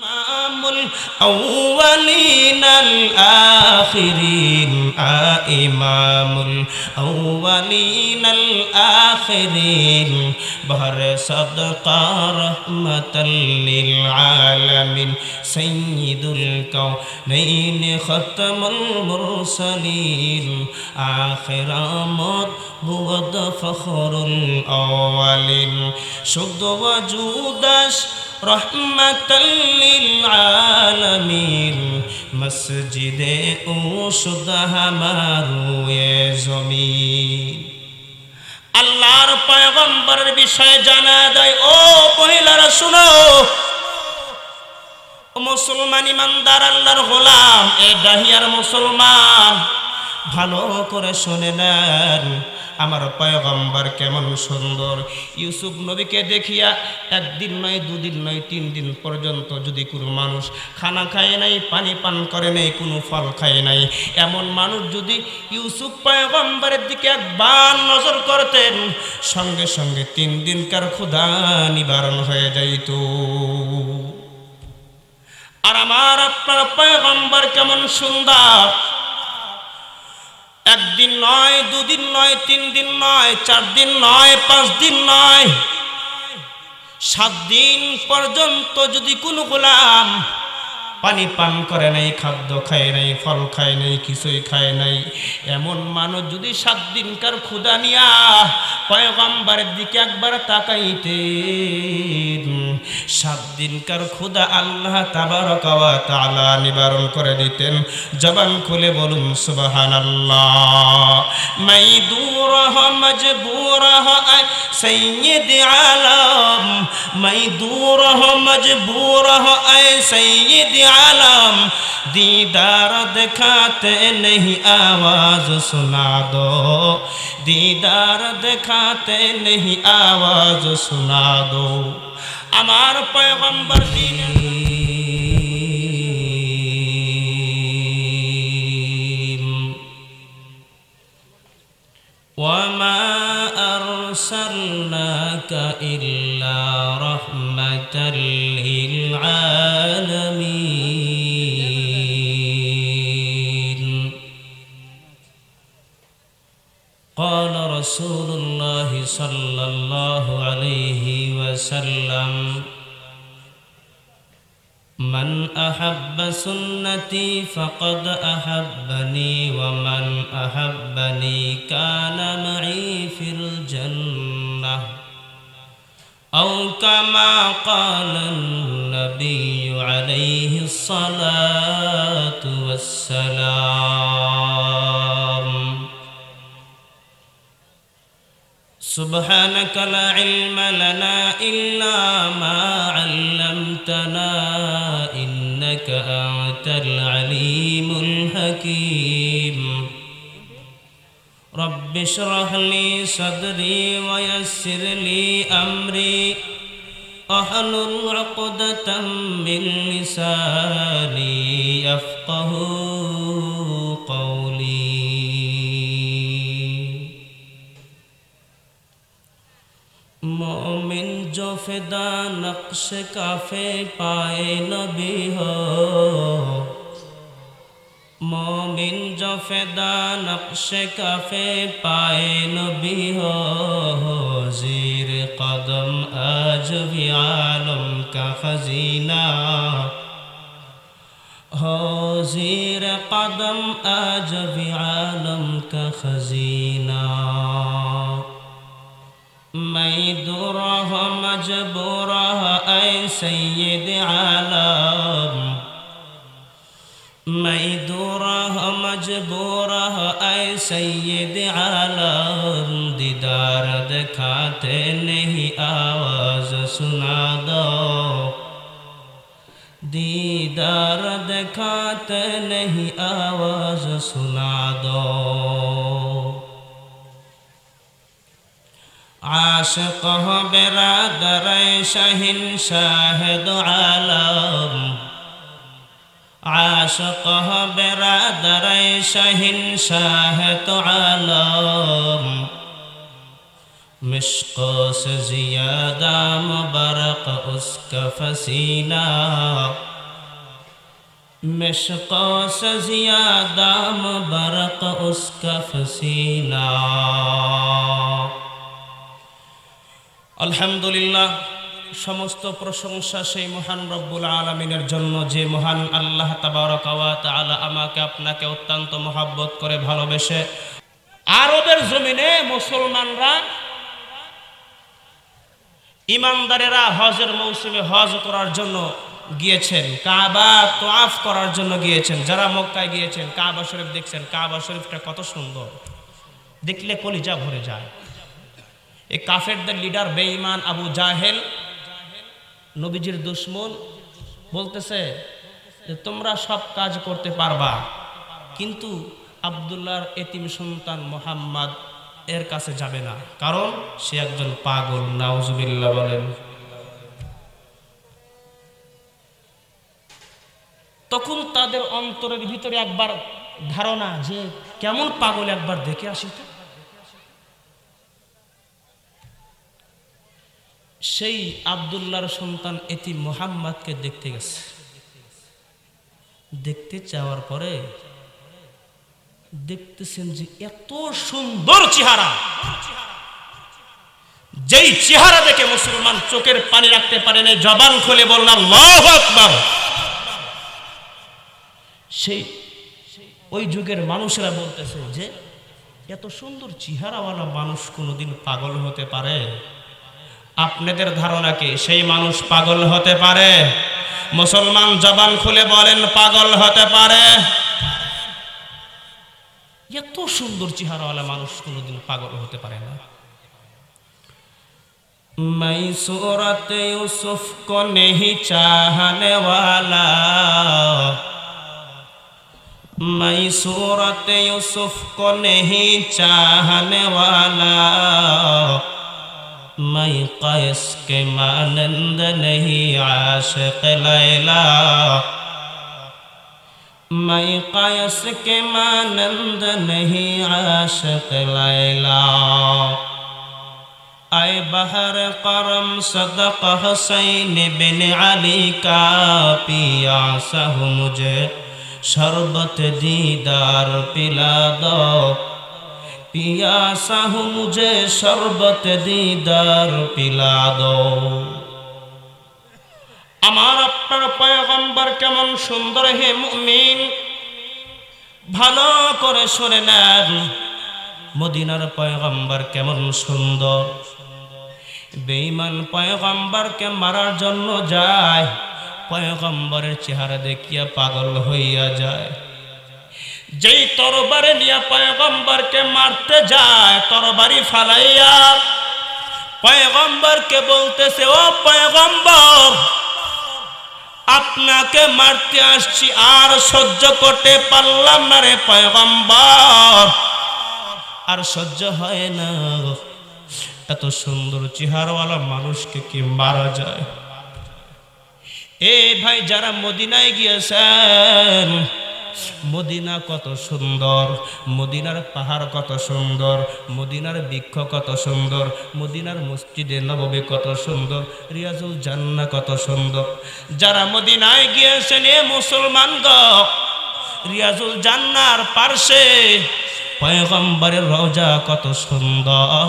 إمام الأولين الآخرين آه إمام الأولين الآخرين بهر صدقة رحمة للعالمين سيد الكونين ختم المرسلين آخر أمر هو فخر الأولين شد وجودش রহমতালামিন মসজিদে ও সুদাহামারুয়ে জমি আল্লাহর পয়গম্বরের বিষয়ে জানা দেয় ও মহিলারা শুনো মুসলমান ইমানদার, আল্লাহর গোলাম, এ ডাহিয়ার মুসলমান। ভালো করে শুনে নেন। আমার পয়গম্বর কেমন সুন্দর। ইউসুফ নবীকে দেখিয়া একদিন নয়, দুদিন নয়, তিন দিন পর্যন্ত যদি কোনো মানুষ খানা খায় নাই, পানি পান করে নাই, কোনো ফল খায় নাই, এমন মানুষ যদি ইউসুফ পয়গম্বরের দিকে একবার নজর করতেন, সঙ্গে সঙ্গে তিন দিনকার ক্ষুধা নিবারণ হয়ে যাইত। আর আমার আপনার পয়গম্বর কেমন সুন্দর। একদিন নয়, দুদিন নয়, তিন দিন নয়, চার দিন নয়, পাঁচ দিন নয়, সাত দিন পর্যন্ত যদি কোনো গোলাম পানি পান করে নাই, খাদ্য খায় নাই, ফল খায় নাই, কিছুই খায় নাই। এমন মানুষ যদি সাত দিনকার ক্ষুদা নিয়া পয়গম্বরের দিকে একবার তাকাইতে, সাত দিনকার ক্ষুদা আল্লাহ তাবারকাওয়া তাআলা নিবারণ করে দিতেন। জবান খুলে বলুন, সুবহানাল্লাহ। মাই দূরহ মজবুরহ সৈয়দ আলম। মাই আয় সৈয়দ आलम दीदार दिखाते नहीं आवाज सुना दो दीदार दिखाते नहीं आवाज सुना दो আমার পয়গম্বর দিন وما أرسلناك إلا رحمة للعالمين. قال رسول الله صلى الله عليه وسلم من أحب سنتي فقد أحبني ومن أحبني كان معي في الجنة. أو كما قال النبي عليه الصلاة والسلام. سبحانك لا علم لنا إلا ما علمتنا إنك أنت العليم الحكيم. رب اشرح لي صدري ويسر لي أمري. أحلل عقدة من لساني يفقه মোমিন জো ফেদা নকশ কাফে পায়ে নবী হো। মোমিন নকশ কাফে পায়ে নবী হো। কদম আজ ভি আলম কা খজিনা। ہو زیر قدم آج میں دور ہو مجبور اے سید عالم. میں دور ہو مجبور اے سید عالم. دیدار دکھاتے نہیں آواز سنا دو. دیدار دکھاتے نہیں آواز سنا دو. عاشق ہو برادر شہن شاہد عالم. عاشق ہو برادر شہن شاہد عالم. مشقوں سے زیادہ مبرق اس کا فسینہ. مشقا سے زیادہ مبرق اس আলহামদুলিল্লাহ, সমস্ত প্রশংসা সেই মহান রব্বুল আলমিনের জন্য যে মহান আল্লাহ তালা আমাকে আপনাকে অত্যন্ত মহাব্বত করে ভালোবেসে আরবের জমিনে মুসলমানরা ইমানদারেরা হজের মৌসুমে হজ করার জন্য গিয়েছেন, কাবা তোয়াফ করার জন্য গিয়েছেন। যারা মক্কায় গিয়েছেন, কাবা শরীফ দেখছেন, কাবা শরীফটা কত সুন্দর। দেখলে কলিজা ভরে যায়। এই কাফেরদের লিডার বেঈমান আবু জাহেল, নবীজির দুশ্মন বলতেছে যে, তোমরা সব কাজ করতে পারবা, কিন্তু আবদুল্লাহর এতিম সন্তান মোহাম্মদ এর কাছে যাবে না, কারণ সে একজন পাগল। নাউজুবিল্লাহ বলেন। তখন তাদের অন্তরের ভিতরে একবার ধারণা যে, কেমন পাগল একবার দেখে আসি তো? সেই আবদুল্লাহর সন্তান এটি মোহাম্মদকে দেখতে গেছে। দেখতে চাওয়ার পরে দেখতেছেন যে এত সুন্দর চেহারা। যেই চেহারা দেখে মুসলমান চোখের পানি রাখতে পারে না জবান খুলে বললাম আল্লাহু সেই ওই যুগের মানুষেরা বলতেছে যে, এত সুন্দর চেহারাওয়ালা মানুষ কোনোদিন পাগল হতে পারে? আপনাদের ধারণা কি সেই মানুষ পাগল হতে পারে মুসলমান জবান খুলে বলেন পাগল হতে পারে এত সুন্দর চেহারাওয়ালা মানুষ কোনোদিন পাগল হতে পারে না मैं सूरत यूसुफ को नहीं चाहने वाला मैं सूरत यूसुफ को नहीं चाहने वाला میں قیس کے مانند نہیں عاشق لیلا میں قیس کے مانند نہیں عاشق لیلا اے بہر کرم صدق حسین بن علی کا پیا سہ مجھے شربت دیدار پلا دو পিয়া পিয়াসাহ মুঝে শরবত দিদার পিলা দো আমার আপনার পয়গম্বর কেমন সুন্দর হে মুমিন। ভালো করে শুনে নেন, মদিনার পয়গম্বর কেমন সুন্দর। বেঈমান পয়গম্বরকে মারার জন্য যায়, পয়গম্বরের চেহারা দেখিয়া পাগল হইয়া যায়। যেই তরবারে নিয়ে পয়গম্বরকে মারতে যায়, তরবারি ফালাইয়া পয়গম্বরকে বলতেছে, ও পয়গম্বর, আপনাকে মারতে আসছি, আর সহ্য করতে পারলাম না রে পয়গম্বর। আর সহ্য হয় না। এত সুন্দর চেহারাওয়ালা মানুষকে কি মারা যায়? এ ভাই, যারা মদিনায় গিয়েছেন মদিনা কত সুন্দর, মদিনার পাহাড় কত সুন্দর, মদিনার বৃক্ষ কত সুন্দর, মদিনার মসজিদে নবমী কত সুন্দর, রিয়াজুল জান্না কত সুন্দর। যারা মদিনায় গিয়েছেন এ মুসলমান গ, রিয়াজুল জান্নার পার্শ্বে পয়গম্বরের রওজা কত সুন্দর।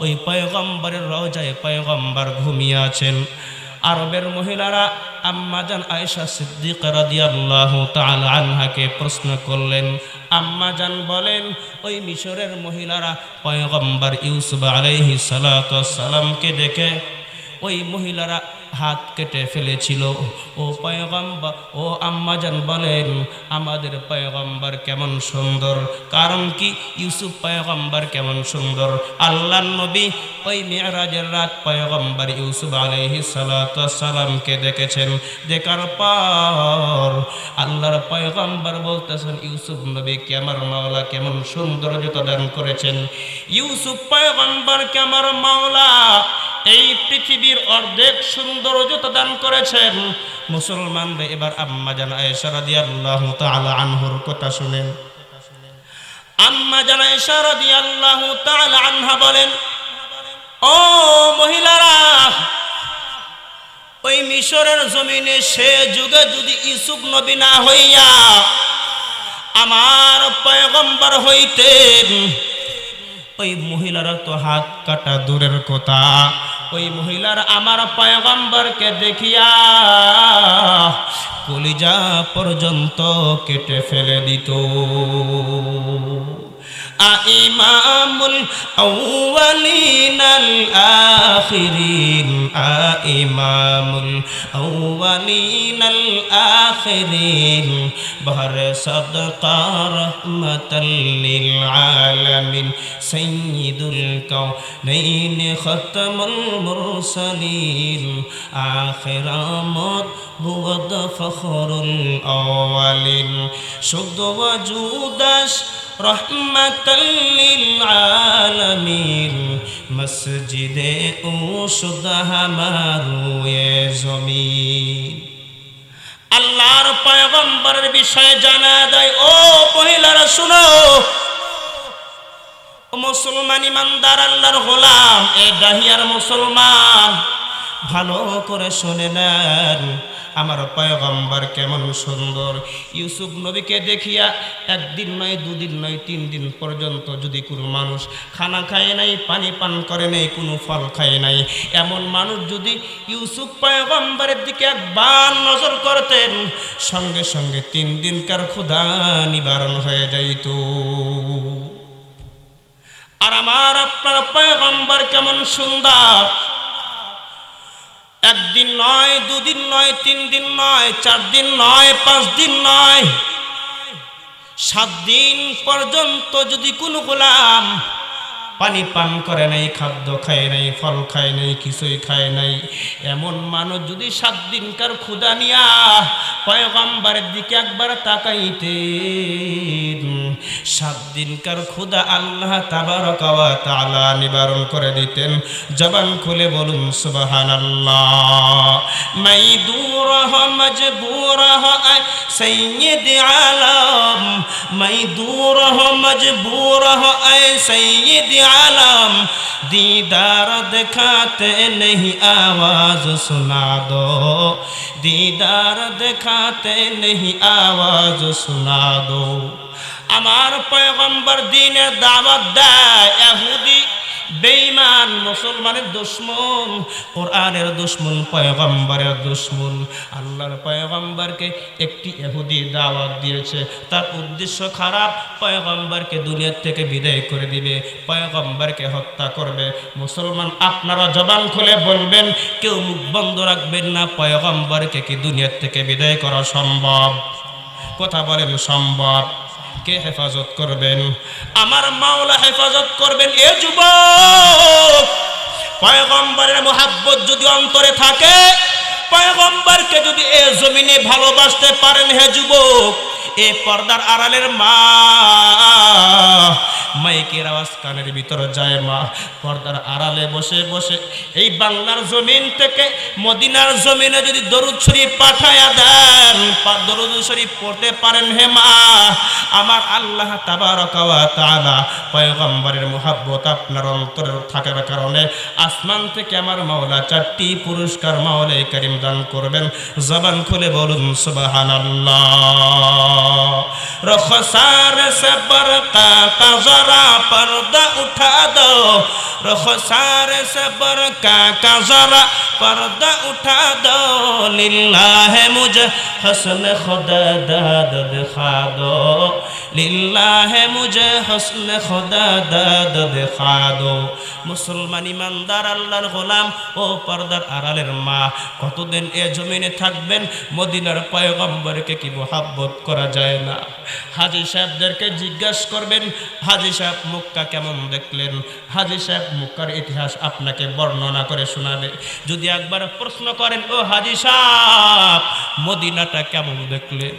ওই পয়গম্বরের রওজায় পয়গম্বর ঘুমিয়ে আছেন। আরবের মহিলারা আম্মাজান আয়েশা সিদ্দিক রাদিয়াল্লাহু তাআলা আনহাকে প্রশ্ন করলেন আম্মাজান বলেন, ওই মিশরের মহিলারা পয়গম্বর ইউসুফ আলাইহিস সালাতু সালামকে দেখে, ওই মহিলারা হাত কেটে ফেলেছিল। ও পয়গম্বর, ও আম্মাজান বলেন, আমাদের পয়গম্বর কেমন সুন্দর। কারণ কি? ইউসুফ পয়গম্বর কেমন সুন্দর। আল্লাহ নবী ওই মেয়েরাজের রাত পয়গম্বর ইউসুফ আলহি সালামকে দেখেছেন। দেখার পর আল্লাহর পয়গম্বর বলতেছেন, ইউসুফ নবী আমার মাওলা কেমন সৌন্দর্যতা দান করেছেন? ইউসুফ পয়গম্বর আমার মাওলা, এই পৃথিবীর অর্ধেক সৌন্দর্যতা দান করেছেন। মুসলমানরা এবার আম্মা জান আয়েশা রাদিয়াল্লাহু তাআলা আনহুর কথা শুনেন। আম্মা জান আয়েশা রাদিয়াল্লাহু তাআলা আনহা বলেন, ও মহিলারা, ওই মিশরের জমিনে সে যুগে যদি ইসুফ নবী না হইয়া আমার পয়গম্বর হইতেন, ওই মহিলারা তো হাত কাটা দূরের কথা। ওই মহিলার আমার পয়গম্বরকে দেখিয়া কলিজা পর্যন্ত কেটে ফেলে দিত। আইমামুল আউয়ালিন আল আখিরিন আইমামুল আউয়ালিন আল আখিরিন বহর সদকা রহমাতাল লিল আলামিন সাইয়্যিদুল কাউনাইন খতমুল মুরসালিন আখিরামত বুগদ ফখরুল আওয়ালিন শুদ্ধ আলামিন মসজিদে ও শুদ্ধ হামারুয়ে জমিন। আল্লাহর পয়গম্বরের বিষয়ে জানা দেয় ও মহিলারা শুনো মুসলমান ইমানদার, আল্লাহর গোলাম, এ ডাহিয়ার মুসলমান। ভালো করে শুনে নেন। আমার পয়গম্বর কেমন সুন্দর। ইউসুফ নবীকে দেখিয়া একদিন নয়, দুদিন নয়, তিন দিন পর্যন্ত যদি কোনো মানুষ খানা খায় নাই, পানি পান করে নাই, কোনো ফল খায় নাই, এমন মানুষ যদি ইউসুফ পয়গম্বরের দিকে একবার নজর করতেন, সঙ্গে সঙ্গে তিন দিনকার ক্ষুধা নিবারণ হয়ে যাইত। আর আমার আপনার পয়গম্বর কেমন সুন্দর। একদিন নয়, দুদিন নয় তিন দিন নয় চার দিন নয় পাঁচ দিন নয়। সাত দিন পর্যন্ত যদি কোনো গোলাম পানি পান করে নাই, খাদ্য খায় নাই, ফল খায় নাই, কিছুই খায় নাই, এমন মানুষ যদি সাত দিনকার ক্ষুদা নিয়া পয়গম্বরের দিকে একবার তাকাইতে সাত দিনকার ক্ষুদা আল্লাহ তাবারকা ওয়া তাআলা নিবারণ করে দিতেন জবান খুলে বলুন সুবহানাল্লাহ মাই দূরহ মজবুরহ সৈয়দ আলম মাই দূরহ মজবুরহ আয় সৈয়দ आलम दीदार दिखाते नहीं आवाज सुना दो दीदार दिखाते नहीं आवाज सुना दो আমার পয়গম্বর দিনের দাওয়াত দেয় এহুদি বেঈমান মুসলমানের দুশ্মন, কোরআনের দুশ্মন, পয়গম্বরের দুশ্মন। আল্লাহর পয়গম্বরকে একটি এহুদি দাওয়াত দিয়েছে। তার উদ্দেশ্য খারাপ, পয়গম্বরকে দুনিয়ার থেকে বিদায় করে দিবে, পয়গম্বরকে হত্যা করবে। মুসলমান আপনারা জবান খুলে বলবেন, কেউ মুখ বন্ধ রাখবেন না, পয়গম্বরকে কি দুনিয়ার থেকে বিদায় করা সম্ভব? কথা বলেন, সম্ভব। কে হেফাজত করবেন? আমার মাওলা হেফাজত করবেন এ যুবক। পয়গম্বরের মোহাব্বত যদি অন্তরে থাকে, পয়গম্বরকে যদি এ জমিনে ভালোবাসতে পারেন হে যুবক, এ পর্দার আড়ালের মা মাইকের আওয়াজ কানের ভিতরে যায় মা। পর্দার আড়ালে বসে বসে এই বাংলার জমিন থেকে মদিনার জমিনে যদি দরুদ শরীফ পাঠায়া দেন দরুদ শরীফ পড়তে পারেন হে মা। আমার আল্লাহ তাবারকাওয়া তাআলা পয়গম্বরের মুহাব্বত আপনার অন্তরে থাকার কারণে আসমান থেকে আমার মাওলা চারটি পুরস্কার মাওলা করিম দান করবেন। জবান খুলে বলুন, সুবহানাল্লাহ। রখসার সারা পর্দা উঠা দো রুখ সারে সবর কাকা জরা পর্দা উঠা দো লিল্লাহ মুঝ হসন খুদ দাদ দিখা দো লিল্লাহে মুজে হসলে খোদা দাদ দেখা দো মুসলমান ইমানদার, আল্লাহর গোলাম, ও পর্দার আড়ালের মা, কতদিন এ জমিনে থাকবেন? মদিনার পয়গম্বরকে কি মোহাব্বত করা যায় না? হাজি সাহেবদেরকে জিজ্ঞাসা করবেন, হাজি সাহেব মুক্কা কেমন দেখলেন? হাজি সাহেব মুক্কার ইতিহাস আপনাকে বর্ণনা করে শোনাবে। যদি একবার প্রশ্ন করেন, ও হাজি সাহেব, মদিনাটা কেমন দেখলেন?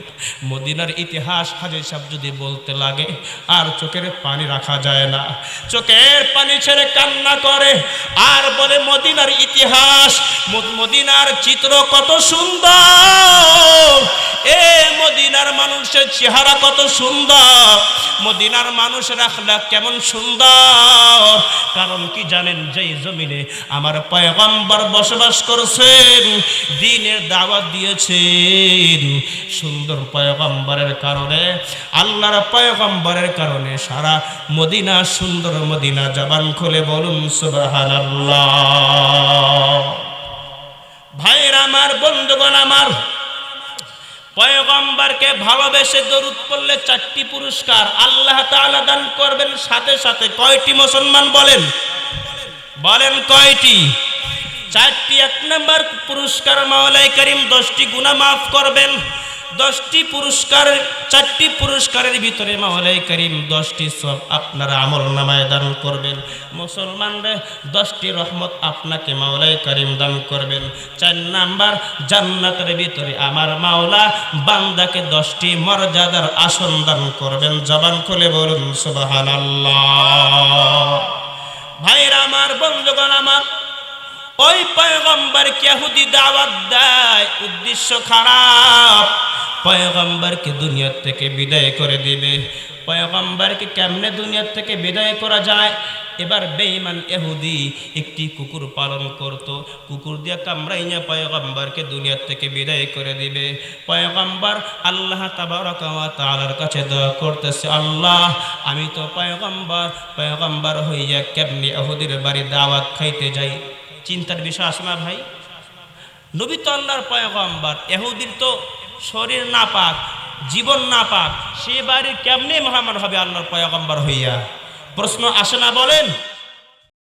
মদিনার ইতিহাস হাজি সাহেব যদি বলতে লাগে। আর চোখের পানি রাখা যায় না। চোখের পানি ছেড়ে কান্না করে। আর বলে, মদিনার ইতিহাস মদিনার চিত্র কত সুন্দর। এ মদিনার মানুষের চেহারা কত সুন্দর। মদিনার মানুষের আখলাক কেমন সুন্দর। কারণ কি জানেন, যেই জমিনে আমার পয়গম্বর বসবাস করছেন, দিনের দাওয়াত দিয়েছেন। সুন্দর পয়গম্বরের কারণে আল্লাহর পয়গম্বরের কারণে সারা মদিনা সুন্দর মদিনা জবান খুলে বলুন, সুবহানাল্লাহ। ভাইয়ের আমার, বন্ধুগণ আমার, পয়গম্বরকে ভালোবেসে দরুদ পড়লে চারটি পুরস্কার আল্লাহ তাআলা দান করবেন। সাথে সাথে কয়টি মুসলমান বলেন? বলেন কয়টি? চারটি, এক নম্বর পুরস্কার মাওলাই করিম, দশটি গুনাহ মাফ করবেন। দশটি পুরস্কার, চারটি পুরস্কারের ভিতরে মাওলাই করিম দশটি সব আপনারা আমল নামায় দান করবেন। মুসলমানরা দশটি রহমত আপনাকে মাওলাই করিম দান করবেন। চার নাম্বার, জান্নাতের ভিতরে আমার মাওলা বান্দাকে দশটি মর্যাদার আসন দান করবেন। জবান খুলে বলুন, সুবহানাল্লাহ। ভাইরা, আমার বন্ধুগণ, আমার ওই পয়গম্বর কেহুদি দাওয়াত দেয়? উদ্দেশ্য খারাপ। পয়গম্বরকে দুনিয়ার থেকে বিদায় করে দিবে। পয়গম্বরকে কেমনে দুনিয়ার থেকে বিদায় করা যায়? এবার বেঈমান এহুদি একটি কুকুর পালন করত। কুকুর দিয়া কামড়াইয়া পয়গম্বরকে দুনিয়ার থেকে বিদায় করে দিবে। পয়গম্বর আল্লাহ তাআলার কাছে দোয়া করতেছে, আল্লাহ, আমি তো পয়গম্বর। পয়গম্বর হইয়া কেমনি এহুদির বাড়ি দাওয়াত খাইতে যাই? চিন্তার বিষয় আসে না ভাই? নবী তো আল্লাহর পয়গম্বর, এহুদির তো শরীর না পাক জীবন না পাক সে বাড়ির কেমনে মহামান হবে আল্লাহর পয়গম্বর হইয়া? প্রশ্ন আসে না বলেন?